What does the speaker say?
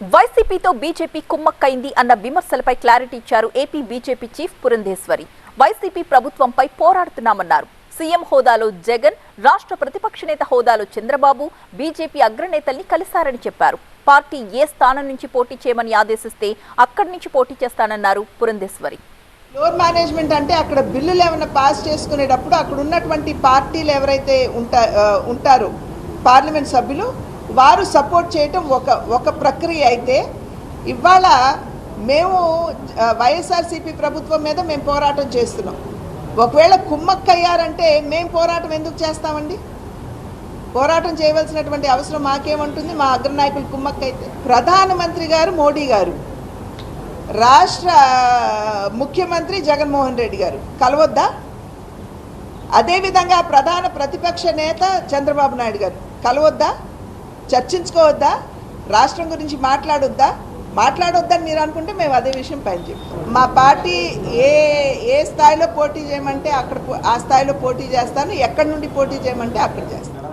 వైసీపీతో BJP కుమ్మక్కైంది అన్న విమర్శలపై clarity ఇచ్చారు AP BJP chief Purandeswari. YCP ప్రభుత్వంపై పోరాడుతున్నామన్నారు. సీఎం హోదాలో జగన్ రాష్ట్ర ప్రతిపక్ష నేత హోదాలో చంద్రబాబు బీజేపీ అగ్రనేతల్ని కలిశారని చెప్పారు. పార్టీ ఏ స్థానం నుంచి పోటీ చేయమని ఆదేశిస్తే అక్కడి నుంచి పోటీ చేస్తానన్నారు పురంధేశ్వరి. ఫ్లోర్ మేనేజ్మెంట్ అంటే అక్కడ బిల్లులు ఏమైనా పాస్ చేసుకునేటప్పుడు అక్కడ ఉన్నటువంటి పార్టీలు ఎవరైతే ఉంటా ఉంటారో పార్లమెంట్ సభ్యులు వారు సపోర్ట్ చేయటం ఒక ఒక ప్రక్రియ అయితే ఇవాళ మేము వైఎస్ఆర్సీపీ ప్రభుత్వం మీద మేము పోరాటం చేస్తున్నాం. ఒకవేళ కుమ్మక్కయ్యారంటే మేము పోరాటం ఎందుకు చేస్తామండి? పోరాటం చేయవలసినటువంటి అవసరం మాకేముంటుంది? మా అగ్రనాయకులు కుమ్మక్కైతే ప్రధానమంత్రి గారు మోడీ గారు. రాష్ట్ర ముఖ్యమంత్రి జగన్మోహన్ రెడ్డి గారు. కలవద్దా? అదేవిధంగా ప్రధాన ప్రతిపక్ష నేత చంద్రబాబు నాయుడు గారు. కలవద్దా? చర్చించుకోవద్దా? రాష్ట్రం గురించి మాట్లాడొద్దా? మాట్లాడొద్దని మీరు అనుకుంటే మేము అదే విషయం పైన చెప్తాం. మా పార్టీ ఏ ఏ స్థాయిలో పోటీ చేయమంటే అక్కడ ఆ స్థాయిలో పోటీ చేస్తాను. ఎక్కడి నుండి పోటీ చేయమంటే అక్కడ చేస్తాను.